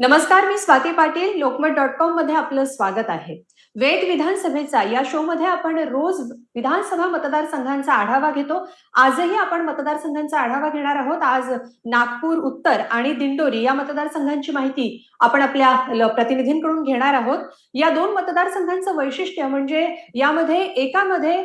नमस्कार मी स्वाती पाटील. लोकमत डॉट कॉममध्ये आपलं स्वागत आहे. वेट विधानसभेचा या शो मध्ये आपण रोज विधानसभा मतदारसंघांचा आढावा घेतो. आजही आपण मतदारसंघांचा आढावा घेणार आहोत. आज नागपूर उत्तर आणि दिंडोरी या मतदारसंघांची माहिती आपण आपल्या प्रतिनिधींकडून घेणार आहोत. या दोन मतदारसंघांचं वैशिष्ट्य म्हणजे यामध्ये एकामध्ये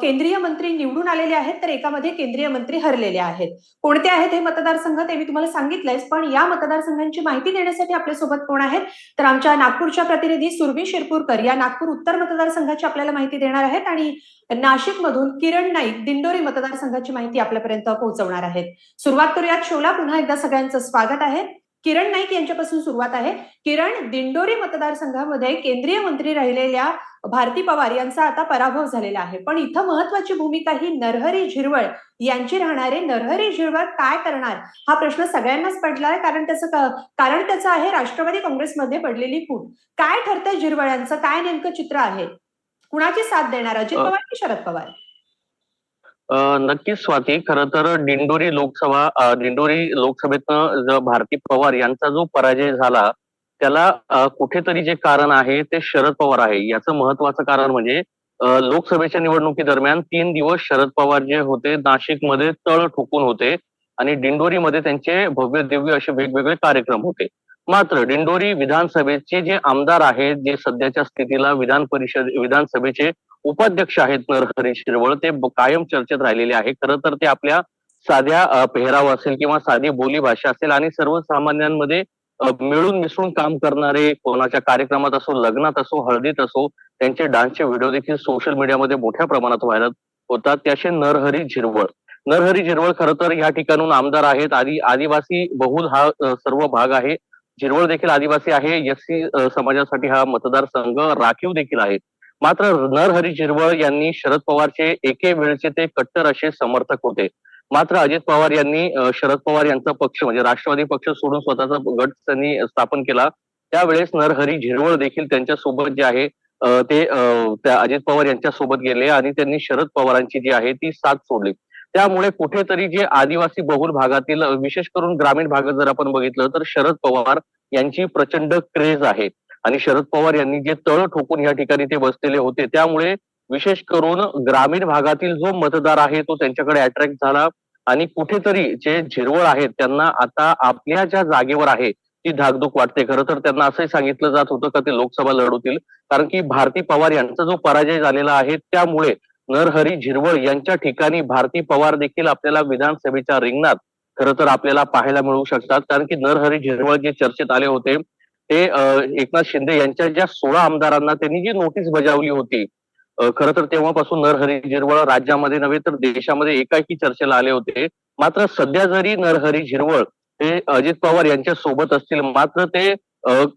केंद्रीय मंत्री निवडून आलेले आहेत तर एकामध्ये केंद्रीय मंत्री हरलेले आहेत. कोणते आहेत हे मतदारसंघ? ते मी तुम्हाला सांगितलंयच पण या मतदारसंघांची माहिती देण्यासाठी आपल्यासोबत कोण आहेत? तर आमच्या नागपूरच्या प्रतिनिधी सुरभी शिरपूरकर या नागपूर उत्तर मतदारसंघाची आपल्याला माहिती देणार आहेत आणि नाशिक मधून किरण नाईक दिंडोरी मतदारसंघाची माहिती आपल्यापर्यंत पोहोचवणार आहेत. सुरुवात करूयात शोला पुन्हा एकदा सगळ्यांचं स्वागत आहे. किरण नाईक यांच्यापासून सुरुवात आहे. किरण दिंडोरी मतदारसंघामध्ये केंद्रीय मंत्री राहिलेल्या भारती पवार यांचा आता पराभव झालेला आहे. पण इथं महत्वाची भूमिका ही नरहरी झिरवळ यांची राहणार नरहरी झिरवळ काय करणार? हा प्रश्न सगळ्यांनाच पडला आहे कारण त्याचं कारण त्याचं आहे राष्ट्रवादी काँग्रेसमध्ये पडलेली फूट. काय ठरतंय झिरवळ यांचं काय नेमकं चित्र आहे? कुणाची साथ देणार? अजित पवार की शरद पवार? नक्कीच स्वाती. खर तर दिंडोरी लोकसभा दिंडोरी लोकसभेतनं भारती पवार यांचा जो पराजय झाला त्याला कुठेतरी जे कारण आहे ते शरद पवार आहे. याचं महत्वाचं कारण म्हणजे लोकसभेच्या निवडणुकीदरम्यान तीन दिवस शरद पवार जे होते नाशिकमध्ये तळ ठोकून होते आणि दिंडोरीमध्ये त्यांचे भव्य दिव्य असे वेगवेगळे कार्यक्रम होते. मात्र दिंडोरी विधानसभेचे जे आमदार आहेत जे सध्याच्या स्थितीला विधान परिषद विधानसभेचे उपाध्यक्ष आहेत नरहरी शिरवळ. ते कायम चर्चेत राहिलेले आहे खरं तर ते आपल्या साध्या पेहराव असेल किंवा साधी बोली भाषा असेल आणि सर्वसामान्यांमध्ये मिळून मिसळून काम करणारे कोणाच्या कार्यक्रमात असो लग्नात असो हळदीत असो त्यांचे डान्सचे व्हिडिओ देखील सोशल मीडियामध्ये मोठ्या प्रमाणात व्हायरल होतात. त्याचे नरहरी झिरवळ. नरहरी झिरवळ खरं तर या ठिकाणून आमदार आहेत. आदी आदिवासी बहुल हा सर्व भाग आहे. झिरवळ देखील आदिवासी आहे. एससी समाजासाठी हा मतदारसंघ राखीव देखील आहे. मात्र नरहरी झिरवळ यांनी शरद पवारचे एके वेळचे ते कट्टर असे समर्थक होते. मात्र अजित पवार यांनी शरद पवार यांचा पक्ष म्हणजे राष्ट्रवादी पक्ष सोडून स्वतःचा गट त्यांनी स्थापन केला. त्यावेळेस नरहरी झिरवळ देखील त्यांच्यासोबत जे आहे ते त्या अजित पवार यांच्या सोबत गेले आणि त्यांनी शरद पवारांची जी आहे ती साथ सोडली. त्यामुळे कुठेतरी जे आदिवासी बहुल भागातील विशेष करून ग्रामीण भागात जर आपण बघितलं तर शरद पवार यांची प्रचंड क्रेज आहे. आणि शरद पवार यांनी जे तळ ठोकून या ठिकाणी ते बसलेले होते त्यामुळे विशेष करून ग्रामीण भागातील जो मतदार आहे तो त्यांच्याकडे अट्रॅक्ट झाला. आणि कुठेतरी जे झिरवळ आहेत त्यांना आता आपल्या ज्या जागेवर आहे ती धाकधूक वाटते. खरं तर त्यांना असंही सांगितलं जात होतं का ते लोकसभा लढवतील. कारण की भारती पवार यांचा जो पराजय झालेला आहे त्यामुळे नरहरी झिरवळ यांच्या ठिकाणी भारती पवार देखील आपल्याला विधानसभेच्या रिंगणात खरं तर आपल्याला पाहायला मिळू शकतात. कारण की नरहरी झिरवळ जे चर्चेत आले होते ते एकनाथ शिंदे यांच्या ज्या सोळा आमदारांना त्यांनी जी नोटीस बजावली होती खर तर तेव्हापासून नरहरी झिरवळ राज्यामध्ये नव्हे तर देशामध्ये एकाएकी चर्चेला आले होते. मात्र सध्या जरी नरहरी झिरवळ हे अजित पवार यांच्या सोबत असतील मात्र ते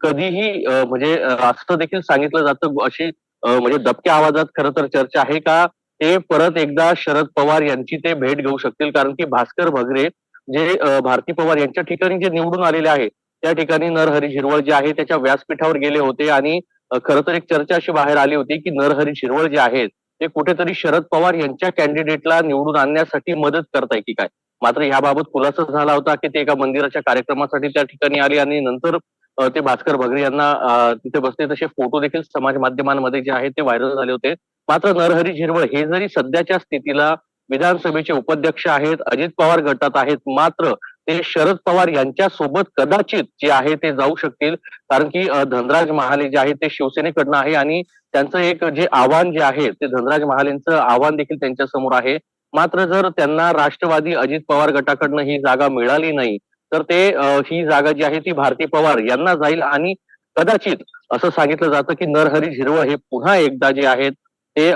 कधीही म्हणजे असं देखील सांगितलं जातं अशी म्हणजे दबक्या आवाजात खरं तर चर्चा आहे का? ते परत एकदा शरद पवार यांची ते भेट घेऊ शकतील कारण की भास्कर भगरे जे भारती पवार यांच्या ठिकाणी जे निवडून आलेले आहे त्या ठिकाणी नरहरी झिरवळ जे आहे त्याच्या व्यासपीठावर गेले होते आणि खर खरं तर एक चर्चा अशी बाहेर आली होती की नरहरी झिरवळ जे आहेत ते कुठेतरी शरद पवार यांच्या कॅन्डिडेटला निवडून आणण्यासाठी मदत करताय की काय? मात्र याबाबत खुलासा झाला होता की ते एका मंदिराच्या कार्यक्रमासाठी त्या ठिकाणी आले आणि नंतर ते भास्कर भगरे यांना तिथे बसले. तसे फोटो देखील समाज माध्यमांमध्ये जे आहेत ते व्हायरल झाले होते. मात्र नरहरी झिरवळ हे जरी सध्याच्या स्थितीला विधानसभेचे उपाध्यक्ष आहेत अजित पवार गटात आहेत मात्र ते शरद पवार यांच्या सोबत कदाचित जे आहे ते जाऊ शकतील. कारण की धनराज महाले जे आहे ते शिवसेनेकडनं आहे आणि त्यांचं एक जे आव्हान जे आहे ते धनराज महालेंचं आव्हान देखील त्यांच्यासमोर आहे. मात्र जर त्यांना राष्ट्रवादी अजित पवार गटाकडनं ही जागा मिळाली नाही तर ते ही जागा जी आहे ती भारती पवार यांना जाईल आणि कदाचित असं सांगितलं जातं की नरहरी झिरवळ हे पुन्हा एकदा जे आहेत ते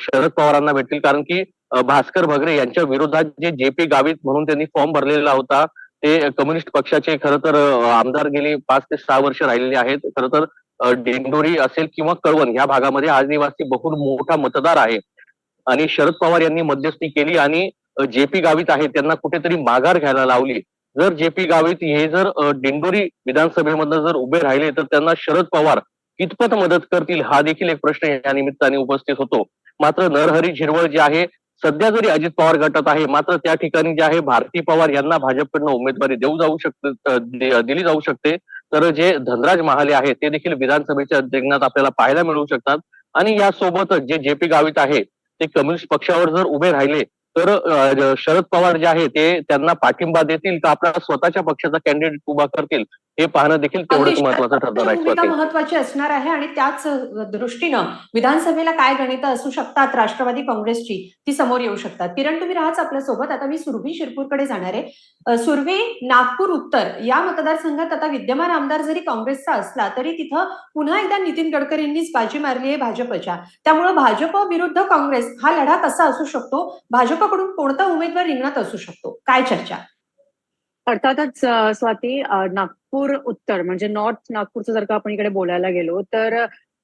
शरद पवारांना भेटतील. कारण की भास्कर भगरे यांच्या विरोधात जे जे पी गावित म्हणून त्यांनी फॉर्म भरलेला होता ते कम्युनिस्ट पक्षाचे खर तर आमदार गेली पाच ते सहा वर्ष राहिलेले आहेत. खरं तर डेंडोरी असेल किंवा कळवण या भागामध्ये आदिवासी बहुल मोठा मतदार आहे. आणि शरद पवार यांनी मध्यस्थी केली आणि जे पी गावित आहेत त्यांना कुठेतरी माघार घ्यायला लावली. जर जे पी गावित हे जर डिंडोरी विधानसभेमधनं जर उभे राहिले तर त्यांना शरद पवार कितपत मदत करतील हा देखील एक प्रश्न या निमित्ताने उपस्थित होतो. मात्र नरहरी झिरवळ जे आहे सध्या जरी अजित पवार गटात आहे मात्र त्या ठिकाणी जे आहे भारती पवार यांना भाजपकडनं उमेदवारी देऊ जाऊ शकते दिली जाऊ शकते. तर जे धनराज महाले आहेत ते देखील विधानसभेच्या रिंगणात आपल्याला पाहायला मिळू शकतात. आणि यासोबतच जे जे पी गावित आहे ते कम्युनिस्ट पक्षावर जर उभे राहिले तर शरद पवार जे आहे ते त्यांना पाठिंबा देतील का? आपल्या स्वतःच्या पक्षाचा कॅन्डिडेट उभा करतील? हे पाहणं देखील तेवढंच महत्वाचं ठरणार आहे. महत्वाची असणार आहे आणि त्याच दृष्टीनं विधानसभेला काय गणित असू शकतात राष्ट्रवादी काँग्रेसची ती समोर येऊ शकतात. किरण तुम्ही राहाच आपल्यासोबत. आता मी सुरभी शिरपूरकडे जाणार आहे. सुरभी नागपूर उत्तर. या मतदारसंघात आता विद्यमान आमदार जरी काँग्रेसचा असला तरी तिथं पुन्हा एकदा नितीन गडकरींनीच बाजी मारली आहे भाजपच्या. त्यामुळं भाजप विरुद्ध काँग्रेस हा लढा कसा असू शकतो? भाजपकडून कोणता उमेदवार रिंगणात असू शकतो? काय चर्चा? अर्थातच स्वाती नागपूर उत्तर म्हणजे नॉर्थ नागपूरचं जर का आपण इकडे बोलायला गेलो तर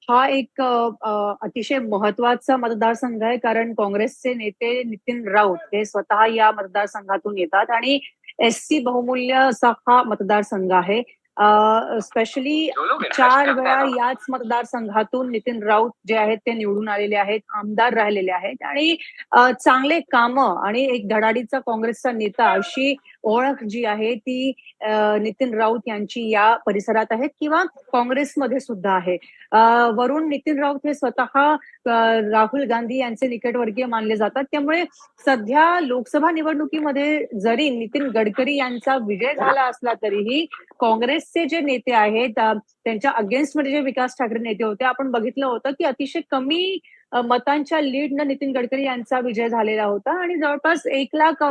हा एक अतिशय महत्त्वाचा मतदारसंघ आहे कारण काँग्रेसचे नेते नितीन राऊत हे स्वतः या मतदारसंघातून येतात आणि एस सी बहुमूल्य असा हा मतदारसंघ आहे. स्पेशली चार वेळा याच मतदारसंघातून नितीन राऊत जे आहेत ते निवडून आलेले आहेत आमदार राहिलेले आहेत. आणि चांगले कामं आणि एक धडाडीचा काँग्रेसचा नेता अशी ओळख जी आहे ती नितीन राऊत यांची या परिसरात आहे किंवा काँग्रेसमध्ये सुद्धा आहे. वरून नितीन राऊत हे स्वतः राहुल गांधी यांचे निकटवर्गीय मानले जातात. त्यामुळे सध्या लोकसभा निवडणुकीमध्ये जरी नितीन गडकरी यांचा विजय झाला असला तरीही काँग्रेसचे जे नेते आहेत त्यांच्या अगेन्स्टमध्ये जे विकास ठाकरे नेते होते आपण बघितलं होतं की अतिशय कमी मतांच्या लीडनं नितीन गडकरी यांचा विजय झालेला होता आणि जवळपास एक लाख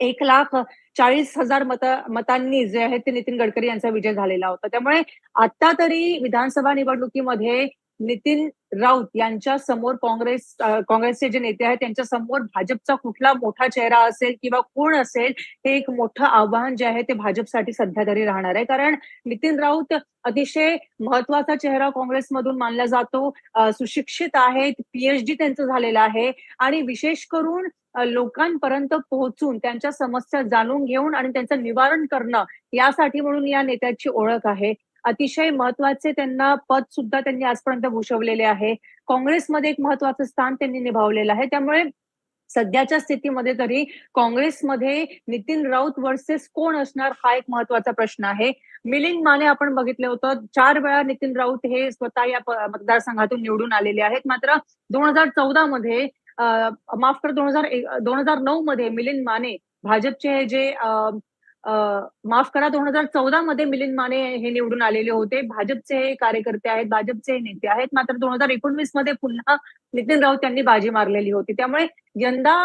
एक लाख चाळीस हजार मत मतांनी जे आहे ते नितीन गडकरी यांचा विजय झालेला होता. त्यामुळे आता तरी विधानसभा निवडणुकीमध्ये नितीन राऊत यांच्या समोर काँग्रेस काँग्रेसचे जे नेते आहेत त्यांच्यासमोर भाजपचा कुठला मोठा चेहरा असेल किंवा कोण असेल हे एक मोठं आव्हान जे आहे ते भाजपसाठी सध्या तरी राहणार आहे. कारण नितीन राऊत अतिशय महत्त्वाचा चेहरा काँग्रेसमधून मानला जातो. सुशिक्षित आहेत पीएचडी त्यांचं झालेलं आहे. आणि विशेष करून लोकांपर्यंत पोहोचून त्यांच्या समस्या जाणून घेऊन आणि त्यांचं निवारण करणं यासाठी म्हणून या नेत्याची ओळख आहे. अतिशय महत्त्वाचे त्यांना पद सुद्धा त्यांनी आजपर्यंत भूषवलेले आहे. काँग्रेसमध्ये एक महत्वाचं स्थान त्यांनी निभावलेलं आहे. त्यामुळे सध्याच्या स्थितीमध्ये तरी काँग्रेसमध्ये नितीन राऊत वर्सेस कोण असणार हा एक महत्त्वाचा प्रश्न आहे. मिलिंद माने आपण बघितलं होतं चार वेळा नितीन राऊत हे स्वतः या मतदारसंघातून निवडून आलेले आहेत. मात्र दोन हजार चौदा मध्ये माफ कर दोन हजार दोन हजार नऊ मध्ये मिलिंद माने भाजपचे जे माफ करा दोन हजार चौदा मध्ये मिलिंद माने हे निवडून आलेले होते. भाजपचे हे कार्यकर्ते आहेत भाजपचे हे नेते आहेत. मात्र दोन हजार एकोणवीसमध्ये पुन्हा नितीन राऊत यांनी बाजी मारलेली होती. त्यामुळे यंदा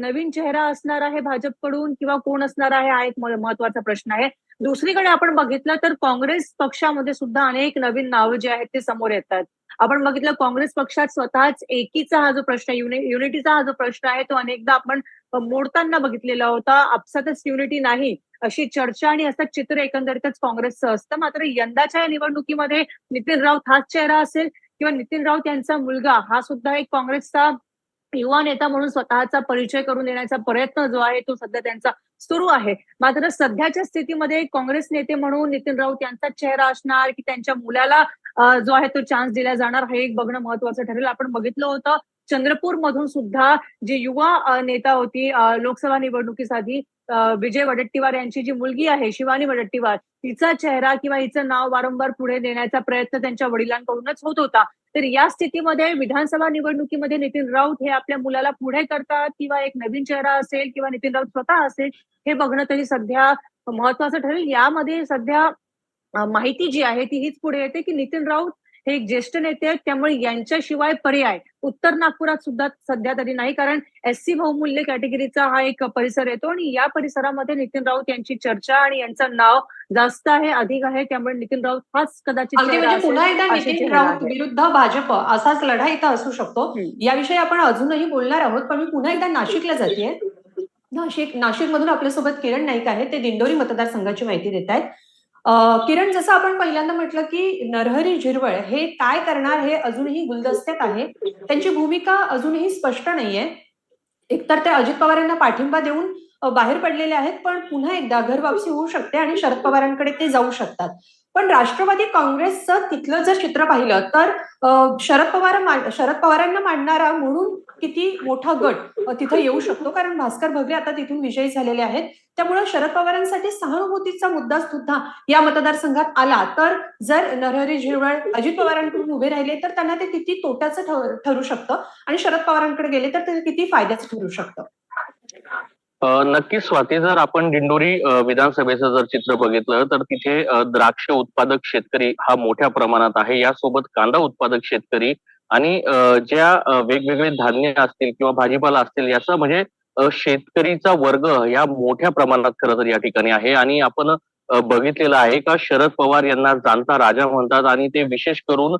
नवीन चेहरा असणार आहे भाजपकडून किंवा कोण असणार आहे हा एक महत्त्वाचा प्रश्न आहे. दुसरीकडे आपण बघितलं तर काँग्रेस पक्षामध्ये सुद्धा अनेक नवीन नावं जे आहेत ते समोर येतात. आपण बघितलं काँग्रेस पक्षात स्वतःच एकीचा हा जो प्रश्न युनि युनिटीचा हा जो प्रश्न आहे तो अनेकदा आपण मोडताना बघितलेला होता. आपसातच युनिटी नाही अशी चर्चा आणि असं चित्र एकंदरीतच काँग्रेसचं असतं. मात्र यंदाच्या या निवडणुकीमध्ये नितीन राऊत हाच चेहरा असेल किंवा नितीन राऊत यांचा मुलगा हा सुद्धा एक काँग्रेसचा युवा नेता म्हणून स्वतःचा परिचय करून देण्याचा प्रयत्न जो आहे तो सध्या त्यांचा सुरू आहे. मात्र सध्याच्या स्थितीमध्ये काँग्रेस नेते म्हणून नितीन राऊत यांचा चेहरा असणार की त्यांच्या मुलाला जो आहे तो चान्स दिला जाणार हे एक बघणं महत्वाचं ठरेल. आपण बघितलं होतं चंद्रपूर मधून सुद्धा जी युवा नेता होती लोकसभा निवडणुकीसाठी विजय वडट्टीवार यांची जी मुलगी आहे शिवानी वडट्टीवार तिचा चेहरा किंवा हिचं नाव वारंवार पुढे नेण्याचा प्रयत्न त्यांच्या वडिलांकडूनच होत होता. तर या स्थितीमध्ये विधानसभा निवडणुकीमध्ये नितीन राऊत हे आपल्या मुलाला पुढे करतात किंवा एक नवीन चेहरा असेल किंवा नितीन राऊत स्वतः असेल हे बघणं तरी सध्या महत्वाचं ठरेल. यामध्ये सध्या माहिती जी आहे ती हीच पुढे येते की नितीन राऊत हे एक ज्येष्ठ नेते आहेत त्यामुळे यांच्याशिवाय पर्याय उत्तर नागपुरात सुद्धा सध्या तरी नाही कारण एस सी बहुमूल्य कॅटेगरीचा हा एक परिसर येतो आणि या परिसरामध्ये नितीन राऊत यांची चर्चा आणि यांचं नाव जास्त आहे अधिक आहे त्यामुळे नितीन राऊत हाच कदाचित म्हणजे पुन्हा एकदा नितीन राऊत आहे. विरुद्ध भाजप असाच लढा इथं असू शकतो. याविषयी आपण अजूनही बोलणार आहोत पण मी पुन्हा एकदा नाशिकला जाते नाशिक नाशिक मधून आपल्यासोबत किरण नाईक आहेत ते दिंडोरी मतदारसंघाची माहिती देत आहेत किरण जसं आपण पहिल्यांदा म्हटलं की नरहरी झिरवळ हे काय करणार हे अजूनही गुलदस्त्यात आहे. त्यांची भूमिका अजूनही स्पष्ट नाहीये. एकतर ते अजित पवार यांना पाठिंबा देऊन बाहेर पडलेले आहेत पण पुन्हा एकदा घर वापसी होऊ शकते आणि शरद पवारांकडे ते जाऊ शकतात. पण राष्ट्रवादी काँग्रेसचं तिथलं जर चित्र पाहिलं तर शरद पवार शरद पवारांना मांडणारा म्हणून किती मोठा गट तिथं येऊ शकतो. कारण भास्कर भगरे आता तिथून विजयी झालेले आहेत. त्यामुळे शरद पवारांसाठी सहानुभूतीचा मुद्दा सुद्धा या मतदारसंघात आला. तर जर नरहरी झिरवळ अजित पवारांकडून उभे राहिले तर त्यांना ते किती तोट्याचं ठरू शकतं आणि शरद पवारांकडे गेले तर ते किती फायद्याचं ठरू शकतं? नक्कीच स्वाती जर आपण दिंडोरी विधानसभेचं जर चित्र बघितलं तर तिथे द्राक्ष उत्पादक शेतकरी हा मोठ्या प्रमाणात आहे. यासोबत कांदा उत्पादक शेतकरी आणि ज्या वेगवेगळे धान्य असतील किंवा भाजीपाला असतील याचा म्हणजे शेतकरीचा वर्ग या मोठ्या प्रमाणात खरं तर या ठिकाणी आहे. आणि आपण बघितलेलं आहे का शरद पवार यांना जाणता राजा म्हणतात आणि ते विशेष करून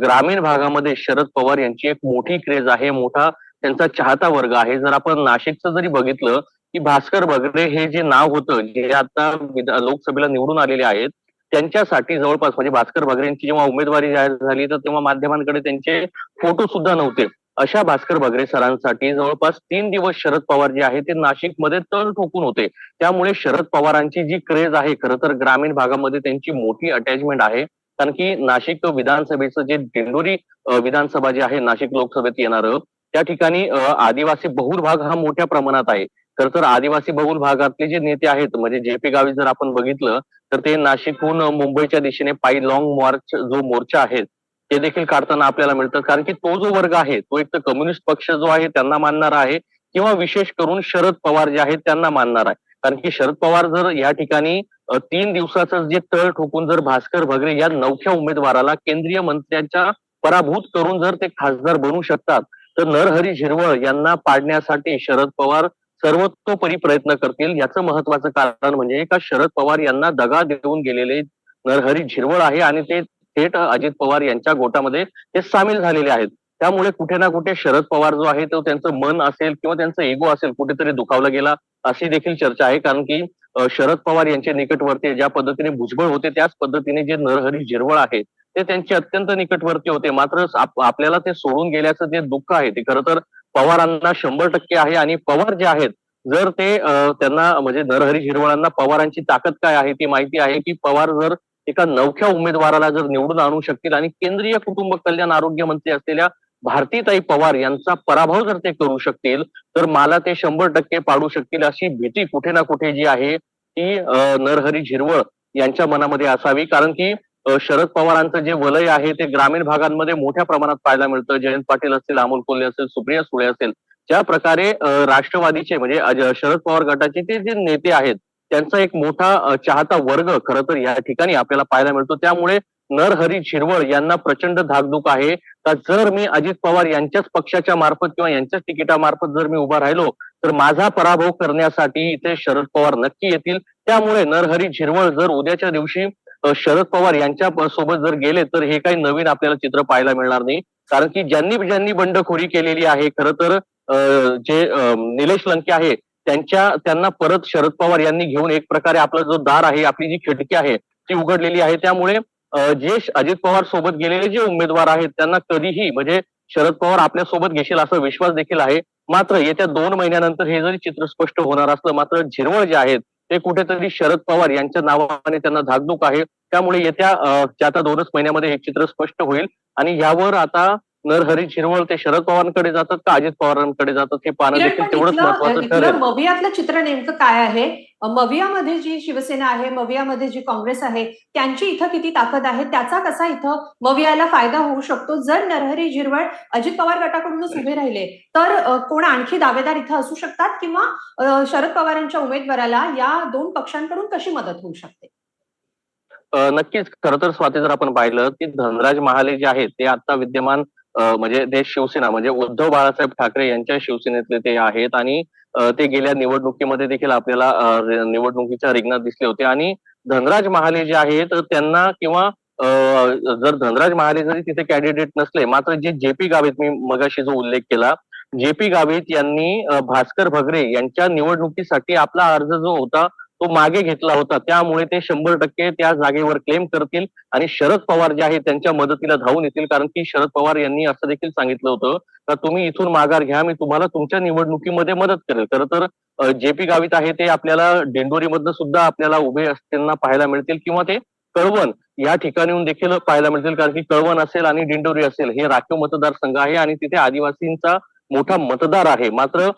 ग्रामीण भागामध्ये शरद पवार यांची एक मोठी क्रेज आहे. मोठा त्यांचा चाहता वर्ग आहे. जर आपण नाशिकचं जरी बघितलं की भास्कर बगरे हे जे नाव होतं जे आता लोकसभेला निवडून आलेले आहेत त्यांच्यासाठी जवळपास म्हणजे भास्कर बगरेंची जेव्हा उमेदवारी जाहीर झाली तर तेव्हा माध्यमांकडे त्यांचे फोटो सुद्धा नव्हते. अशा भास्कर बगरे सरांसाठी जवळपास तीन दिवस शरद पवार जे आहे ते नाशिकमध्ये तळ ठोकून होते. त्यामुळे शरद पवारांची जी क्रेज आहे खरं तर ग्रामीण भागामध्ये त्यांची मोठी अटॅचमेंट आहे. कारण की नाशिक विधानसभेचं जे दिंडोरी विधानसभा जे आहे नाशिक लोकसभेत येणारं त्या ठिकाणी आदिवासी बहुल भाग हा मोठ्या प्रमाणात आहे. खर तर आदिवासी बहुल भागातले जे नेते आहेत म्हणजे जे पी गावी जर आपण बघितलं तर ते नाशिकहून मुंबईच्या दिशेने पायी लॉंग मार्च जो मोर्चा आहे ते देखील काढताना आपल्याला मिळतं कारण की तो जो वर्ग आहे तो एक तर कम्युनिस्ट पक्ष जो आहे त्यांना मानणार आहे किंवा विशेष करून शरद पवार जे आहेत त्यांना मानणार आहे. कारण की शरद पवार जर या ठिकाणी तीन दिवसाचं जे तळ ठोकून जर भास्कर भगरे या नवख्या उमेदवाराला केंद्रीय मंत्र्यांच्या पराभूत करून जर ते खासदार बनू शकतात तर नरहरी झिरवळ यांना पाडण्यासाठी शरद पवार सर्वतोपरी प्रयत्न करतील. याचं महत्वाचं कारण म्हणजे का शरद पवार यांना दगा देऊन गेलेले नरहरी झिरवळ आहे आणि ते थेट अजित पवार यांच्या गोटामध्ये ते सामील झालेले आहेत. त्यामुळे कुठे ना कुठे शरद पवार जो आहे तो त्यांचं मन असेल किंवा त्यांचं इगो असेल कुठेतरी दुखावला गेला अशी देखील चर्चा आहे. कारण की शरद पवार यांचे निकटवर्ती ज्या पद्धतीने भुजबळ होते त्याच पद्धतीने जे नरहरी झिरवळ आहे ते त्यांचे अत्यंत निकटवर्ती होते. मात्र आपल्याला ते सोडून गेल्याचं जे दुःख आहे ते खरं तर पवारांना शंभर टक्के आहे आणि पवार जे आहेत जर ते त्यांना म्हणजे नरहरी झिरवळांना पवारांची ताकद काय आहे ती माहिती आहे की पवार जर एका नवख्या उमेदवाराला जर निवडून आणू शकतील आणि केंद्रीय कुटुंब कल्याण आरोग्य मंत्री असलेल्या भारतीताई पवार यांचा पराभव जर ते करू शकतील तर मला ते शंभर टक्के पाडू शकतील अशी भीती कुठे ना कुठे जी आहे ती नरहरी झिरवळ यांच्या मनामध्ये असावी. कारण की शरद पवारांचं जे वलय आहे ते ग्रामीण भागांमध्ये मोठ्या प्रमाणात पाहायला मिळतं. जयंत पाटील असतील अमोल कोल्हे असेल सुप्रिया सुळे असेल ज्या प्रकारे राष्ट्रवादीचे म्हणजे शरद पवार गटाचे ते जे नेते आहेत त्यांचा एक मोठा चाहता वर्ग खर तर या ठिकाणी आपल्याला पाहायला मिळतो. त्यामुळे नरहरी झिरवळ यांना प्रचंड धाकधूक आहे. का जर मी अजित पवार यांच्याच पक्षाच्या मार्फत किंवा यांच्याच तिकिटामार्फत जर मी उभा राहिलो तर माझा पराभव करण्यासाठी इथे शरद पवार नक्की येतील. त्यामुळे नरहरी झिरवळ जर उद्याच्या दिवशी शरद पवार यांच्या सोबत जर गेले तर हे काही नवीन आपल्याला चित्र पाहायला मिळणार नाही. कारण की ज्यांनी ज्यांनी बंडखोरी केलेली आहे खरं तर अ, जे निलेश लंके आहे त्यांच्या त्यांना परत शरद पवार यांनी घेऊन एक प्रकारे आपला जो दार आहे आपली जी खिडकी आहे ती उघडलेली आहे. त्यामुळे जे अजित पवार सोबत गेलेले जे उमेदवार आहेत त्यांना कधीही म्हणजे शरद पवार आपल्यासोबत घेशील असा विश्वास देखील आहे. मात्र येत्या दोन महिन्यानंतर हे जरी चित्र स्पष्ट होणार असलं मात्र झिरवळ जे आहेत ते कुठेतरी शरद पवार यांच्या नावाने त्यांना धाकधूक आहे. त्यामुळे येत्या त्या आता दोनच महिन्यामध्ये हे चित्र स्पष्ट होईल. आणि यावर आता नरहरी झिरवळ ते शरद पवारांकडे जातात का अजित पवारांकडे जातात हे पाहणं देखील तेवढंच महत्वाचं ठरेल. चित्र नेमकं काय आहे? मवियामध्ये जी शिवसेना आहे मवियामध्ये जी काँग्रेस आहे त्यांची इथं किती ताकद आहे त्याचा कसा इथं मवियाला फायदा होऊ शकतो? जर नरहरी झिरवळ अजित पवार गटाकडूनच उभे राहिले तर कोण आणखी दावेदार इथं असू शकतात किंवा शरद पवारांच्या उमेदवाराला या दोन पक्षांकडून कशी मदत होऊ शकते? नक्कीच. खरं तर स्वाती जर आपण पाहिलं की धनराज महाले जे आहेत ते आता विद्यमान म्हणजे ते शिवसेना म्हणजे उद्धव बाळासाहेब ठाकरे यांच्या शिवसेनेतले ते आहेत आणि ते गेल्या निवडणुकीमध्ये देखील आपल्याला निवडणुकीच्या रिंगणात दिसले होते. आणि धनराज महाले जे आहेत त्यांना किंवा जर धनराज महाले जरी तिथे कॅन्डिडेट नसले मात्र जे जे पी गावित मी मगाशी जो उल्लेख केला जे पी गावित यांनी भास्कर भगरे यांच्या निवडणुकीसाठी आपला अर्ज जो होता तो मागे घेतला होता. त्यामुळे ते शंभर टक्के त्या जागेवर क्लेम करतील आणि शरद पवार जे आहेत त्यांच्या मदतीला धावून येतील. कारण की शरद पवार यांनी असं देखील सांगितलं होतं का तुम्ही इथून माघार घ्या मी तुम्हाला तुमच्या निवडणुकीमध्ये मदत करेल. खरं तर जे पी गावित आहे ते आपल्याला डेंडोरीमधनं सुद्धा आपल्याला उभे असताना पाहायला मिळतील किंवा ते कळवण या ठिकाणीहून देखील पाहायला मिळतील. कारण की कळवण असेल आणि डिंडोरी असेल हे राखीव मतदारसंघ आहे आणि तिथे आदिवासींचा मोठा मतदार आहे. मात्र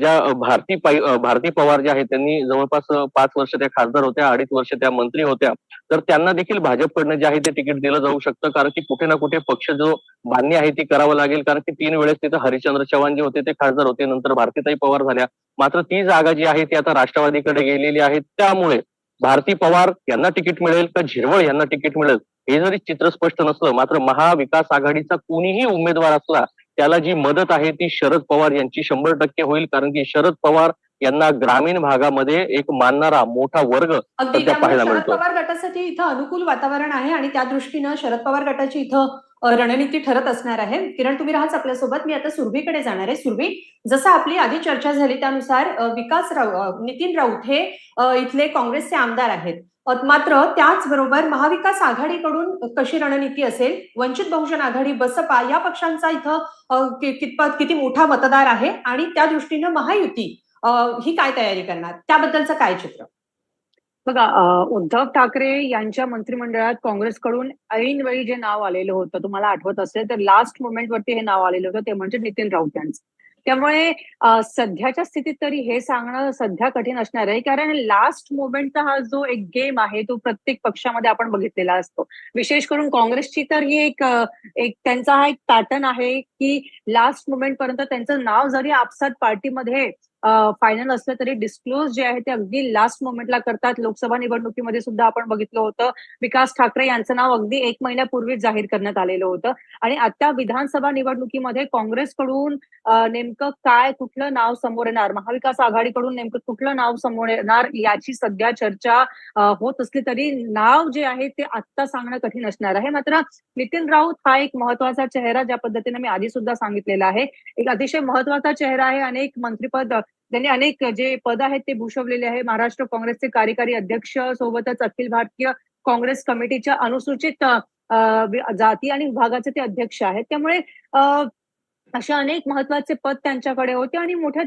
ज्या भारती भारती पवार ज्या आहेत त्यांनी जवळपास पाच वर्ष त्या खासदार होत्या अडीच वर्ष त्या मंत्री होत्या. तर त्यांना देखील भाजपकडनं जे आहे ते तिकीट दिलं जाऊ शकतं कारण की कुठे ना कुठे पक्ष जो मान्य आहे ती करावं लागेल. कारण की तीन वेळेस तिथं हरिश्चंद्र चव्हाण जे होते ते खासदार होते. नंतर भारतीताई पवार झाल्या. मात्र ती जागा जी आहे ती आता राष्ट्रवादीकडे गेलेली आहे. त्यामुळे भारती पवार यांना तिकीट मिळेल का? झिरवळ यांना तिकीट मिळेल? हे जरी चित्र स्पष्ट नसलं मात्र महाविकास आघाडीचा कुणीही उमेदवार असला त्याला जी मदत आहे ती शरद पवार यांची शंभर टक्के होईल कारण की शरद पवार यांना ग्रामीण भागामध्ये एक मानणारा मोठा वर्ग सध्या पाहायला शरद मिळतो. पवार गटासाठी इथं अनुकूल वातावरण आहे आणि त्या दृष्टीनं शरद पवार गटाची इथं रणनीती ठरत असणार आहे. किरण तुम्ही राहाच आपल्यासोबत. मी आता सुरभीकडे जाणार आहे. सुरभी जसं आपली आधी चर्चा झाली त्यानुसार विकास राऊ अ, नितीन राऊत हे इथले काँग्रेसचे आमदार आहेत. मात्र त्याचबरोबर महाविकास आघाडीकडून कशी रणनीती असेल वंचित बहुजन आघाडी बसपा या पक्षांचा इथं कितपत किती मोठा मतदार आहे आणि त्या दृष्टीनं महायुती ही काय तयारी करणार? त्याबद्दलचं काय चित्र? बघा उद्धव ठाकरे यांच्या मंत्रिमंडळात काँग्रेसकडून ऐनवेळी जे नाव आलेलं होतं तुम्हाला आठवत असेल तर लास्ट मोमेंटवरती हे नाव आलेलं होतं ते म्हणजे नितीन राऊत यांचं. त्यामुळे सध्याच्या स्थितीत तरी हे सांगणं सध्या कठीण असणार आहे. कारण लास्ट मोमेंटचा हा जो एक गेम आहे तो प्रत्येक पक्षामध्ये आपण बघितलेला असतो. विशेष करून काँग्रेसची तर ही एक एक त्यांचा हा एक पॅटर्न आहे की लास्ट मोमेंट पर्यंत त्यांचं नाव जरी आपसात पार्टीमध्ये फायनल असलं तरी डिस्क्लोज जे आहे ते अगदी लास्ट मोमेंटला करतात. लोकसभा निवडणुकीमध्ये सुद्धा आपण बघितलं होतं. विकास ठाकरे यांचं नाव अगदी एक महिन्यापूर्वीच जाहीर करण्यात आलेलं होतं. आणि आता विधानसभा निवडणुकीमध्ये काँग्रेसकडून नेमकं काय कुठलं नाव समोर येणार? महाविकास आघाडीकडून नेमकं कुठलं नाव समोर येणार? याची सध्या चर्चा होत असली तरी नाव जे आहे ते आत्ता सांगणं कठीण असणार आहे. मात्र नितीन राऊत हा एक महत्त्वाचा चेहरा ज्या पद्धतीने मी आधी सुद्धा सांगितलेला आहे. एक अतिशय महत्त्वाचा चेहरा आहे अनेक मंत्रिपद त्यांनी अनेक जे पद आहेत ते भूषवलेले आहे. महाराष्ट्र काँग्रेसचे कार्यकारी अध्यक्ष सोबतच अखिल भारतीय काँग्रेस कमिटीच्या अनुसूचित अ, जाती आणि विभागाचे ते अध्यक्ष आहेत. त्यामुळे अ, अशा अनेक महत्त्वाचे पद त्यांच्याकडे होते आणि मोठ्या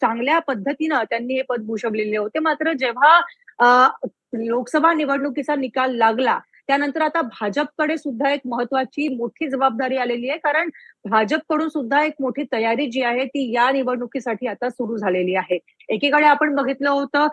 चांगल्या पद्धतीनं त्यांनी हे पद भूषवलेले होते. मात्र जेव्हा लोकसभा निवडणुकीचा निकाल लागला त्यानंतर आता भाजपकडे सुद्धा एक महत्वाची मोठी जबाबदारी आलेली आहे कारण भाजपकडून सुद्धा एक मोठी तयारी जी आहे ती या निवडणुकीसाठी आता सुरू झालेली आहे. एकीकडे आपण बघितलं होतं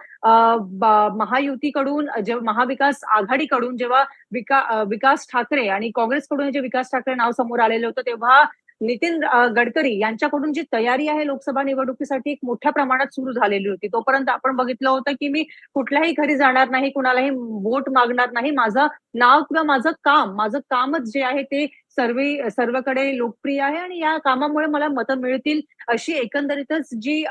महायुतीकडून जेव्हा महाविकास आघाडीकडून जेव्हा विका विकास ठाकरे आणि काँग्रेसकडून जे विकास ठाकरे नाव समोर आलेलं होतं तेव्हा नितीन गडकरी यांच्याकडून जी तयारी आहे लोकसभा निवडणुकीसाठी एक मोठ्या प्रमाणात सुरू झालेली होती. तोपर्यंत आपण बघितलं होतं की मी कुठल्याही घरी जाणार नाही कुणालाही वोट मागणार नाही. माझं नाव किंवा माझं काम माझं कामच जे आहे ते सर्वे सर्वकडे लोकप्रिय आहे आणि या कामामुळे मला मतं मिळतील अशी एकंदरीतच जी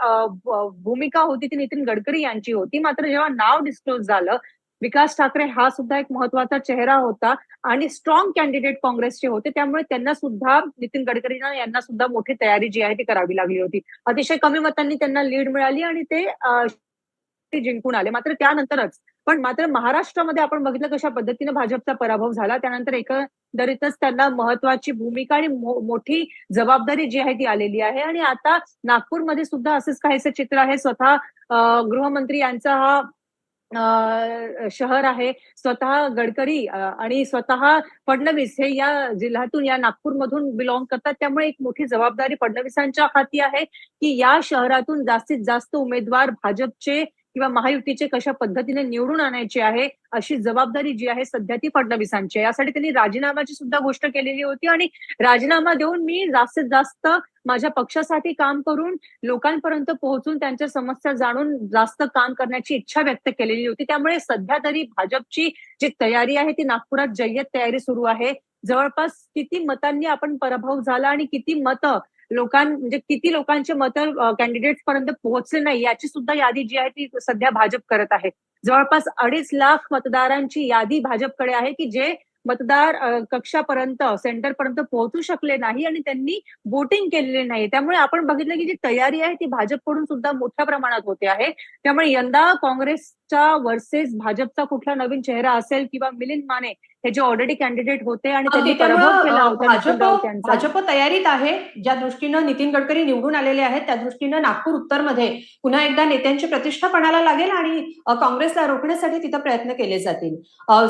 भूमिका होती ती नितीन गडकरी यांची होती. मात्र जेव्हा नाव डिस्क्लोज झालं विकास ठाकरे हा सुद्धा एक महत्त्वाचा चेहरा होता आणि स्ट्रॉंग कॅन्डिडेट काँग्रेसचे होते. त्यामुळे त्यांना सुद्धा नितीन गडकरींना यांना सुद्धा मोठी तयारी जी आहे ती करावी लागली होती. अतिशय कमी मतांनी त्यांना लीड मिळाली आणि ते जिंकून आले. मात्र त्यानंतरच पण मात्र महाराष्ट्रामध्ये आपण बघितलं कशा पद्धतीने भाजपचा पराभव झाला. त्यानंतर एकंदरीतच त्यांना महत्वाची भूमिका आणि मोठी जबाबदारी जी आहे ती आलेली आहे. आणि आता नागपूरमध्ये सुद्धा असंच काहीसं चित्र आहे. स्वतः गृहमंत्री यांचा हा शहर आहे स्वतः गडकरी आणि स्वतः फडणवीस हे या जिल्ह्यातून या नागपूरमधून बिलॉंग करतात. त्यामुळे एक मोठी जबाबदारी फडणवीसांच्या हाती आहे की या शहरातून जास्तीत जास्त उमेदवार भाजपचे किंवा महायुतीचे कशा पद्धतीने निवडून आणायचे आहे अशी जबाबदारी जी आहे सध्या ती फडणवीसांची आहे. यासाठी त्यांनी राजीनाम्याची सुद्धा गोष्ट केलेली होती आणि राजीनामा देऊन मी जास्तीत जास्त माझ्या पक्षासाठी काम करून लोकांपर्यंत पोहोचून त्यांच्या समस्या जाणून जास्त काम करण्याची इच्छा व्यक्त केलेली होती. त्यामुळे सध्या तरी भाजपची जी तयारी आहे ती नागपुरात जय्यत तयारी सुरू आहे. जवळपास किती मतांनी आपण पराभव झाला आणि किती मतं लोकां म्हणजे किती लोकांचे मतं कॅन्डिडेट पर्यंत पोहोचले नाही याची सुद्धा यादी जी आहे ती सध्या भाजप करत आहे. जवळपास अडीच लाख मतदारांची यादी भाजपकडे आहे की जे मतदार कक्षापर्यंत सेंटरपर्यंत पोहोचू शकले नाही आणि त्यांनी वोटिंग केलेले नाही. त्यामुळे आपण बघितलं की जी तयारी आहे ती भाजपकडून सुद्धा मोठ्या प्रमाणात होते आहे. त्यामुळे यंदा काँग्रेसच्या वर्सेस भाजपचा कुठला नवीन चेहरा असेल किंवा मिलिंद माने हे जे ऑलरेडी कॅन्डिडेट होते आणि त्यांनी पराभव केला होता भाजप तयारीत आहे ज्या दृष्टीनं नितीन गडकरी निवडून आलेले आहेत त्या दृष्टीनं नागपूर उत्तरमध्ये पुन्हा एकदा नेत्यांची प्रतिष्ठा पणाला लागेल आणि काँग्रेसला रोखण्यासाठी तिथं प्रयत्न केले जातील.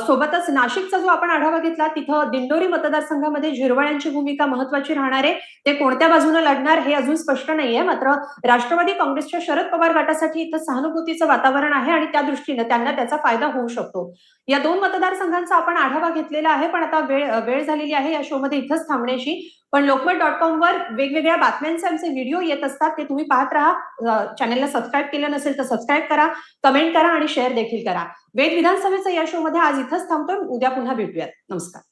सोबतच नाशिकचा जो आपण आढावा घेतला तिथं दिंडोरी मतदारसंघामध्ये झिरवाळ्यांची भूमिका महत्वाची राहणार आहे. ते कोणत्या बाजूने लढणार हे अजून स्पष्ट नाहीये मात्र राष्ट्रवादी काँग्रेसच्या शरद पवार गटासाठी इथं सहानुभूतीचं वातावरण आहे आणि त्या दृष्टीनं त्यांना त्याचा फायदा होऊ शकतो. या दोन मतदारसंघांचा आपण आढावा घेतलेला आहे पण आता वेळ वेळ झालेली आहे या शोमध्ये इथंच थांबण्याची. पण लोकमत डॉट कॉम वर वेगवेगळ्या बातम्यांचे आमचे व्हिडिओ येत असतात ते तुम्ही पाहत राहा. चॅनलला सबस्क्राईब केलं नसेल तर सबस्क्राईब करा कमेंट करा आणि शेअर देखील करा. वेद विधानसभेचं या शोमध्ये आज इथंच थांबतो उद्या पुन्हा भेटूयात. नमस्कार.